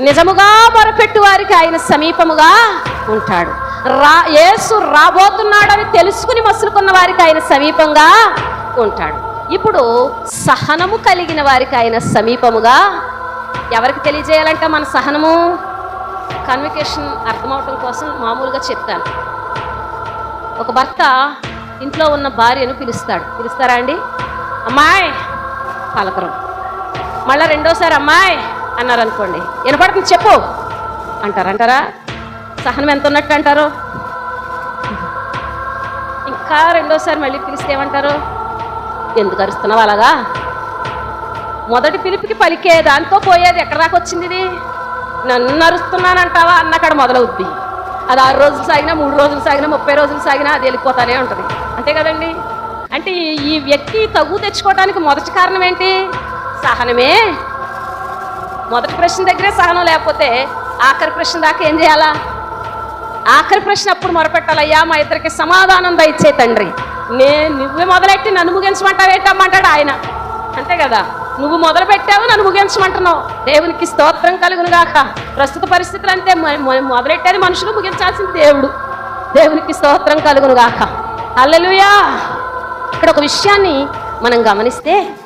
నిజముగా మొరపెట్టు వారికి ఆయన సమీపముగా ఉంటాడు. రా యేసు రాబోతున్నాడని తెలుసుకుని మసులుకున్న వారికి ఆయన సమీపంగా ఉంటాడు. ఇప్పుడు సహనము కలిగిన వారికి ఆయన సమీపముగా ఎవరికి తెలియజేయాలంటే మన సహనము? కన్వికేషన్ అర్థమవటం కోసం మామూలుగా చెప్తాను. ఒక భర్త ఇంట్లో ఉన్న భార్యను పిలుస్తాడు. పిలుస్తారా అండి? అమ్మాయి! పలకరం. మళ్ళీ రెండోసారి అమ్మాయి! అన్నారు అనుకోండి వినపడుతుంది చెప్పు. అంటారంటారా? సహనం ఎంత ఉన్నట్టు అంటారు? ఇంకా రెండోసారి మళ్ళీ పిలిస్తే ఏమంటారు? ఎందుకు అరుస్తున్నావు అలాగా? మొదటి పిలుపుకి పలికే దాంతో పోయేది ఎక్కడ దాకా వచ్చింది ఇది నన్ను అరుస్తున్నానంటావా అన్నక్కడ మొదలవుద్ది. అది ఆరు రోజులు సాగినా మూడు రోజులు సాగినా ముప్పై రోజులు సాగినా అది వెళ్ళిపోతానే ఉంటుంది. అంతే కదండి? అంటే ఈ- ఈ వ్యక్తి తగు తెచ్చుకోవడానికి మొదటి కారణం ఏంటి? సహనమే. మొదటి ప్రశ్న దగ్గరే సహనం లేకపోతే ఆఖరి ప్రశ్న దాకా ఏం చేయాలా? ఆఖరి ప్రశ్న అప్పుడు మొరపెట్టాలయ్యా? మా ఇద్దరికి సమాధానం దయచే తండ్రి. నే నువ్వే మొదలెట్టి నన్ను ముగించమంటావేటమ్మంటాడు ఆయన. అంతే కదా? నువ్వు మొదలు పెట్టావు నన్ను ముగించమంటున్నావు. దేవునికి స్తోత్రం కలుగును గాక ప్రస్తుత పరిస్థితులు అంతే మొ- మొదలెట్టేది మనుషులు ముగించాల్సింది దేవుడు. దేవునికి స్తోత్రం కలుగును గాక అల్లెలుయా ఇక్కడ ఒక విషయాన్ని మనం గమనిస్తే